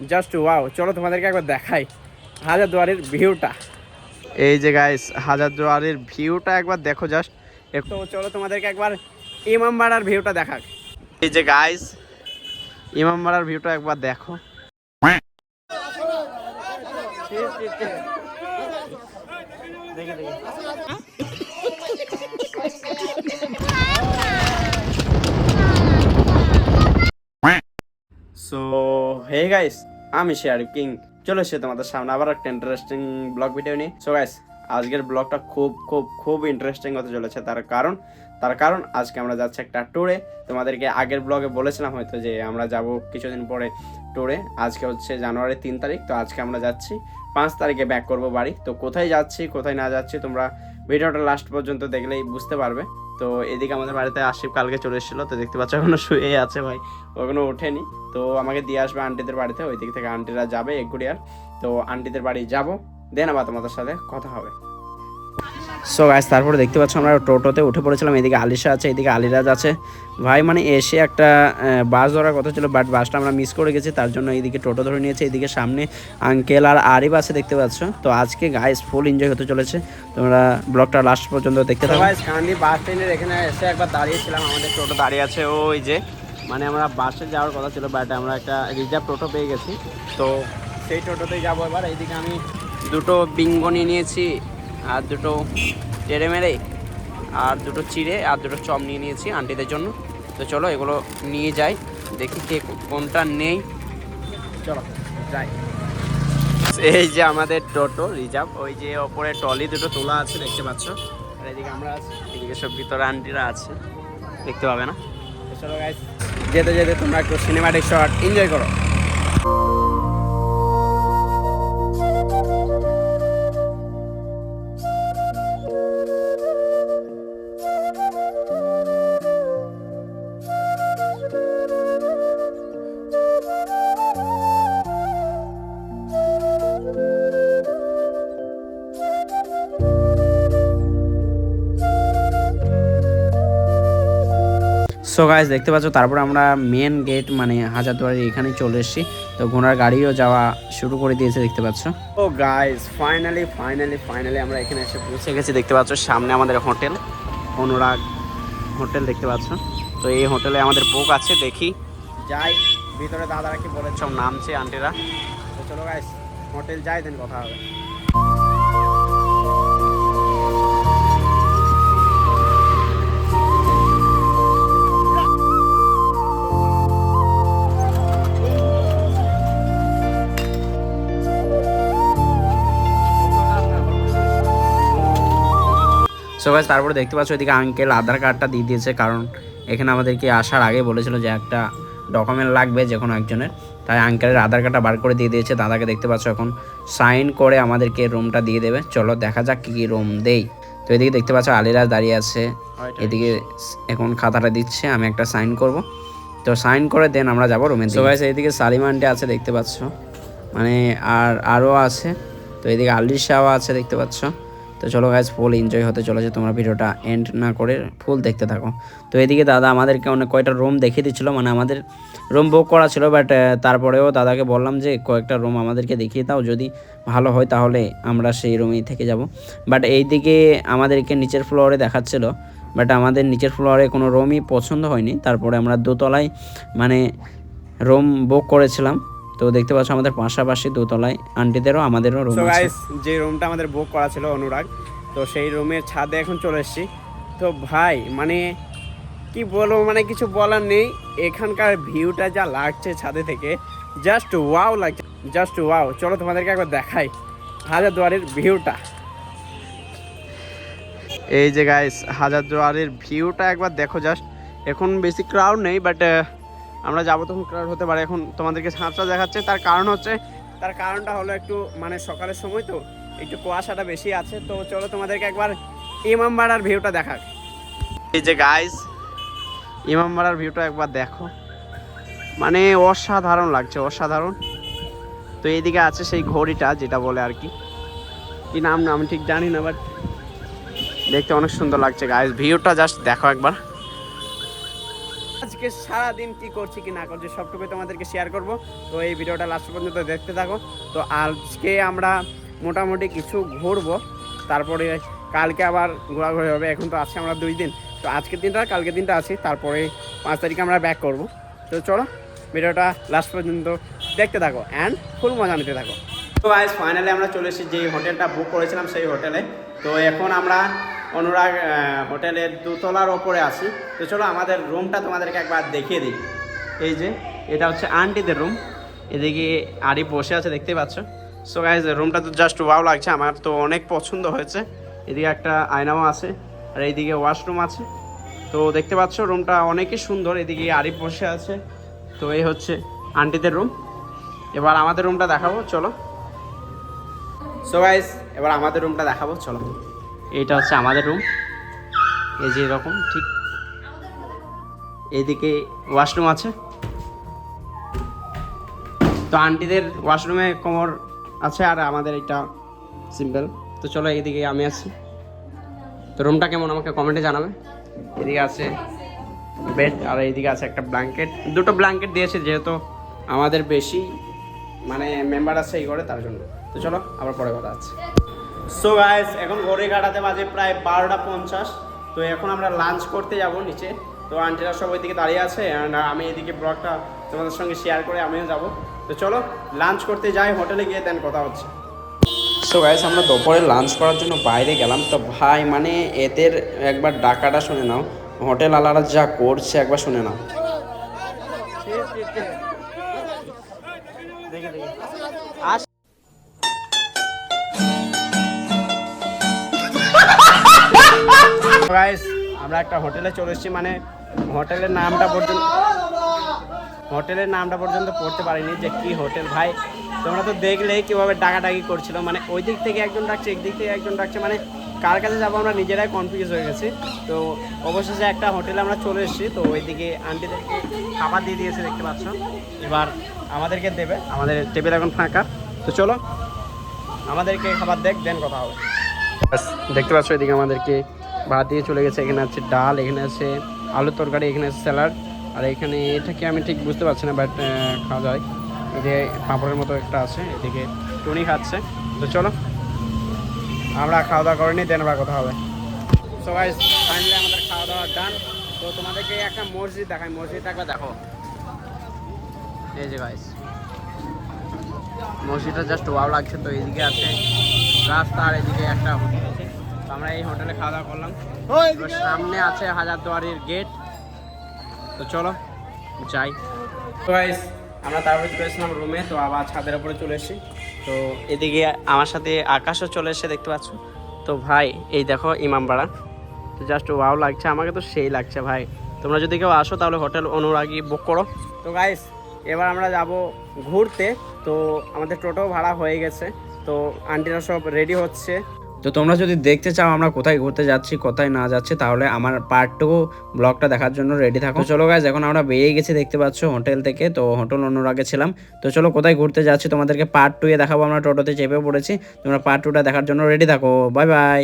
Just wow চলো তোমাদেরকে একবার দেখাই হাজারদুয়ারির ভিউটা এই যে গাইস হাজারদুয়ারির ভিউটা একবার দেখো জাস্ট একটু চলো তোমাদেরকে একবার ইমামবাড়ার ভিউটা দেখাক। এই যে গাইস ইমামবাড়ার ভিউটা একবার দেখো। দেখে দেখে সো হে গাইস আমি শেয়ার কিং। চলে এসে তোমাদের সামনে আবার একটা ইন্টারেস্টিং ব্লগ ভিডিও নিয়ে। সো গাইস আজকের ব্লগটা খুব খুব খুব ইন্টারেস্টিং হতে চলেছে। তার কারণ তার কারণ আজকে আমরা যাচ্ছি একটা ট্যুরে তোমাদেরকে আগের ব্লগে বলেছিলাম হয়তো যে আমরা যাব কিছুদিন পরে ট্যুরে আজকে হচ্ছে জানুয়ারি তিন তারিখ, তো আজকে আমরা যাচ্ছি। পাঁচ তারিখে ব্যাক করব বাড়ি। তো কোথায় যাচ্ছি, কোথায় না যাচ্ছি তোমরা ভিডিওটা লাস্ট পর্যন্ত দেখলেই বুঝতে পারবে। তো এদিকে আমাদের বাড়িতে আসিফ কালকে চলে এসেছিল, তো দেখতে পাচ্ছ এখনও শুয়ে আছে ভাই। ও এখনও ওঠেনি। তো আমাকে দিয়ে আসবে আন্টিদের বাড়িতে ওই দিক থেকে আন্টিরা যাবে এগুড়িয়ার তো আন্টিদের বাড়ি যাব। দেন আবার তোমাদের সাথে কথা হবে। সো গাইস তারপরে দেখতে পাচ্ছ আমরা টোটোতে উঠে পড়েছিলাম। এদিকে আলিশা আছে এদিকে আলিরাজ আছে। ভাই মানে এসে একটা বাস ধরার কথা ছিল বাট বাসটা আমরা মিস করে গেছি তার জন্য এইদিকে টোটো ধরে নিয়েছে। এদিকে সামনে আঙ্কেল আর আরিফ আছে দেখতে পাচ্ছ। তো আজকে গাইস ফুল এনজয় হতে চলেছে। তোমরা ব্লগটা লাস্ট পর্যন্ত দেখতে থাকো। গাইস কান্দি বাস স্ট্যান্ডের এখানে এসে একবার দাঁড়িয়েছিলাম। আমাদের টোটো দাঁড়িয়ে আছে। ওই যে মানে আমরা বাসে যাওয়ার কথা ছিল বাট আমরা একটা রিজার্ভ টোটো পেয়ে গেছি। তো সেই টোটোতেই যাব এবার। এইদিকে আমি দুটো বিঙ্গো নিয়ে নিয়েছি। আর দুটো টেড়ে মেরে, আর দুটো চিড়ে, আর দুটো চপ নিয়ে নিয়েছি আন্টিদের জন্য। তো চলো এগুলো নিয়ে যাই, দেখি কে কোনটা নেই। চলো, যাই। এই যে আমাদের টোটো রিজার্ভ, ওই যে ওপরে টলি দুটো তোলা আছে, দেখতে পাচ্ছ? আর এদিকে আমরা আছি, এদিকে সব ভিতরে আন্টিরা আছে, দেখতে পাবে না? চলো গাইস যেতে যেতে তোমরা একটু সিনেমাটিক শট এনজয় করো। সো গাইজ দেখতে পাচ্ছ, তারপর আমরা মেন গেট মানে হাজারদুয়ারি এখানে চলে এসেছি। তো ঘোড়ার গাড়িও যাওয়া শুরু করে দিয়েছে, দেখতে পাচ্ছ। ও গাইজ ফাইনালি ফাইনালি ফাইনালি আমরা এখানে এসে পৌঁছে গেছি, দেখতে পাচ্ছ, সামনে আমাদের হোটেল, অনুরাগ হোটেল, দেখতে পাচ্ছ। তো এই হোটেলে আমাদের বুক আছে, দেখি। যাই, ভিতরে দাদারা কি বলেছে, নামছে আন্টিরা তো চলো গাইজ হোটেল যাই দেন কথা হবে। সো গাইস তারপরে দেখতে পাচ্ছ এদিকে আঙ্কেল আধার কার্ডটা দিয়ে দিয়েছে কারণ এখানে আমাদেরকে আসার আগে বলেছিল যে একটা ডকুমেন্ট লাগবে যে কোনো একজনের। তাই আঙ্কেলের আধার কার্ডটা বার করে দিয়ে দিয়েছে দাদাকে দেখতে পাচ্ছ এখন সাইন করে আমাদেরকে রুমটা দিয়ে দেবে। চলো দেখা যাক কী কী রুম দেই। তো এদিকে দেখতে পাচ্ছ আলিরাজ দাঁড়িয়ে আছে এদিকে এখন খাতাটা দিচ্ছে আমি একটা সাইন করব। তো সাইন করে দেন আমরা যাব রুমে তো গাইস এদিকে সালিমা আন্টি আছে দেখতে পাচ্ছ। মানে আর আরও আছে। তো এদিকে আলিশাও আছে দেখতে পাচ্ছ। তো চলো গাইজ ফুল এনজয় হতে চলেছে তোমরা ভিডিওটা। এন্ড না করে ফুল দেখতে থাকো। তো এদিকে দাদা আমাদেরকে অনেক কয়টা রুম দেখিয়ে দিচ্ছিল মানে আমাদের রুম বুক করা ছিল বাট তারপরেও দাদাকে বললাম যে, কয়েকটা রুম আমাদেরকে দেখিয়ে দাও, যদি ভালো হয় তাহলে আমরা সেই রুমেই থেকে যাব। বাট এইদিকে আমাদেরকে নিচের ফ্লোরে দেখাচ্ছিল বাট আমাদের নিচের ফ্লোরে কোনো রুমই পছন্দ হয়নি। তারপরে আমরা দোতলায় মানে রুম বুক করেছিলাম। তো দেখতে পাচ্ছ আমাদের পাশাপাশি দোতলায় আন্টিদেরও আমাদেরও রুম আছে। যে রুমটা আমাদের বুক করা ছিল অনুরাগ তো সেই রুমের ছাদে এখন চলে এসেছি। তো ভাই মানে কি বলব মানে কিছু বলার নেই। এখানকার ভিউটা যা লাগছে ছাদে থেকে জাস্ট ওয়াও লাগছে। জাস্ট ওয়াও চলো তোমাদেরকে একবার দেখাই হাজারদুয়ারির ভিউটা এই যে গাইস হাজারদুয়ারির ভিউটা একবার দেখো জাস্ট এখন বেশি ক্রাউড নেই বাট আমরা যাব তখন ক্রাউড হতে পারে। এখন তোমাদেরকে ঝাঁপটা দেখাচ্ছে। তার কারণ হচ্ছে, তার কারণটা হলো একটু মানে সকালের সময় তো, একটু কুয়াশাটা বেশি আছে। তো চলো তোমাদেরকে একবার ইমামবাড়ার ভিউটা দেখাক। এই যে গাইস ইমামবাড়ার ভিউটা একবার দেখো। মানে অসাধারণ লাগছে, অসাধারণ। তো এইদিকে আছে সেই ঘড়িটা, যেটা বলে আর কি। কি নাম না, আমি ঠিক জানি না বাট দেখতে অনেক সুন্দর লাগছে গাইস ভিউটা জাস্ট দেখো একবার। আজকে সারাদিন কি করছি কি না করছি সবটুকুই তোমাদেরকে শেয়ার করব। তো এই ভিডিওটা লাস্ট পর্যন্ত দেখতে থাকো। তো আজকে আমরা মোটামুটি কিছু ঘুরবো। তারপরে কালকে আবার ঘোরাঘুরি হবে। এখন তো আজকে আমরা দুই দিন। তো আজকের দিনটা, কালকের দিনটা আছি। তারপরে পাঁচ তারিখে আমরা ব্যাক করব। তো চলো, ভিডিওটা লাস্ট পর্যন্ত দেখতে থাকো অ্যান্ড ফুল মজা নিতে থাকো। তো গাইস ফাইনালি আমরা চলে এসেছি। যে হোটেলটা বুক করেছিলাম সেই হোটেলে তো এখন আমরা অনুরাগ হোটেলের দোতলার ওপরে আছি। তো চলো আমাদের রুমটা তোমাদেরকে একবার দেখিয়ে দিই। এই যে, এটা হচ্ছে আন্টিদের রুম। এদিকে আরি বসে আছে, দেখতে পাচ্ছ? সো গাইজ রুমটা তো জাস্ট ওয়াও লাগছে, আমার তো অনেক পছন্দ হয়েছে। এদিকে একটা আয়নাও আছে, আর এইদিকে ওয়াশরুম আছে। তো দেখতে পাচ্ছ, রুমটা অনেকই সুন্দর। এদিকে আরিফ বসে আছে। তো এই হচ্ছে আন্টিদের রুম। এবার আমাদের রুমটা দেখাবো, চলো। সো গাইস এবার আমাদের রুমটা দেখাবো, চলো। এইটা হচ্ছে আমাদের রুম এই যে এরকম, ঠিক এইদিকে ওয়াশরুম আছে। তো আন্টিদের ওয়াশরুমে কোমর আছে আর আমাদের এটা সিম্পল তো চলো এইদিকে আমি আছি। তো রুমটা কেমন আমাকে কমেন্টে জানাবে। এদিকে আছে বেড আর এইদিকে আছে একটা ব্ল্যাঙ্কেট দুটো ব্ল্যাঙ্কেট দিয়েছে যেহেতু আমাদের বেশি মানে মেম্বার আছে এই ঘরে, তার জন্য। তো চলো আবার পরে কথা আছে সো গাইস এখন ঘড়ি কাটাতে বাজে প্রায় বারোটা পঞ্চাশ। তো এখন আমরা লাঞ্চ করতে যাব নিচে। তো আন্টিরা সব ওইদিকে দাঁড়িয়ে আছে and আমি এদিকে ব্লগটা তোমাদের সঙ্গে শেয়ার করে আমিও যাব। তো চলো লাঞ্চ করতে যাই, হোটেলে গিয়ে দেন কথা হচ্ছে। সো গাইস আমরা দুপুরে লাঞ্চ করার জন্য বাইরে গেলাম। তো ভাই মানে এদের একবার ডাকাটা শুনে নাও। হোটেল আলারা যা করছে একবার শুনে নাও। গাইস আমরা একটা হোটেলে চলে এসেছি মানে হোটেলের নামটা পর্যন্ত হোটেলের নামটা পর্যন্ত পড়তে পারিনি যে কি হোটেল। ভাই, তোমরা তো দেখলেই কীভাবে ডাকাডাকি করছিল। মানে ওই দিক থেকে একজন ডাকছে এক দিক থেকে একজন ডাকছে মানে কার কাছে যাব আমরা নিজেরাই কনফিউজ হয়ে গেছি। তো অবশেষে একটা হোটেলে আমরা চলে এসেছি, তো ওইদিকে আন্টিদেরকে খাবার দিয়ে দিয়েছে, দেখতে পাচ্ছ। এবার আমাদেরকে দেবে, আমাদের টেবিল এখন ফাঁকা। তো চলো, আমাদেরকে খাবার দেখ, দেন কথা হবে। দেখতে পাচ্ছ এদিকে আমাদেরকে ভাত দিয়ে চলে গেছে, এখানে আছে ডাল, এখানে আছে আলুর তরকারি, এখানে আছে স্যালাড। আর এখানে এটা কি আমি ঠিক বুঝতে পারছি না বাট খাওয়া যায়। এই যে পাঁপড়ের মতো একটা আছে, এদিকে টুনি খাচ্ছে। তো চলো, আমরা খাওয়া দাওয়া করিনি দেন আবার কথা হবে। সো ফাইনালি আমাদের খাওয়া দাওয়া ডান তো তোমাদেরকে একটা মসজিদ দেখাই, মসজিদটা একবার দেখো। এই যে গাইস মসজিদটা জাস্ট ওয়াও লাগছে, তো এইদিকে আছে রাস্তা আর এদিকে একটা তো আমরা এই হোটেলে খাওয়া দাওয়া করলাম। সামনে আছে হাজারদুয়ারির গেট তো চলো যাই। তো আমরা তারপরে চলে এসেছিলাম রুমে তো আবার ছাদের উপরে চলে এসেছি। তো এদিকে আমার সাথে আকাশও চলে এসে দেখতে পাচ্ছ? তো ভাই এই দেখো ইমামবাড়া তো জাস্ট ওয়াও লাগছে আমাকে তো সেই লাগছে ভাই। তোমরা যদি কেউ আসো তাহলে হোটেল অনুরাগী বুক করো। তো গাইস এবার আমরা যাব ঘুরতে। তো আমাদের টোটো ভাড়া হয়ে গেছে। তো আন্টিরা সব রেডি হচ্ছে। তো তোমরা যদি দেখতে চাও আমরা কোথায় ঘুরতে যাচ্ছি, কোথায় না যাচ্ছি, তাহলে আমার পার্ট টু ব্লগটা দেখার জন্য রেডি থাকো। চলো গাইজ এখন আমরা বেরিয়ে গেছি, দেখতে পাচ্ছ হোটেল থেকে। তো হোটেল অনুরাগে ছিলাম। তো চলো কোথায় ঘুরতে যাচ্ছি তোমাদেরকে পার্ট টু এ দেখাবো। আমরা টোটোতে চেপে পড়েছি। তোমরা পার্ট টুটা দেখার জন্য রেডি থাকো। Bye bye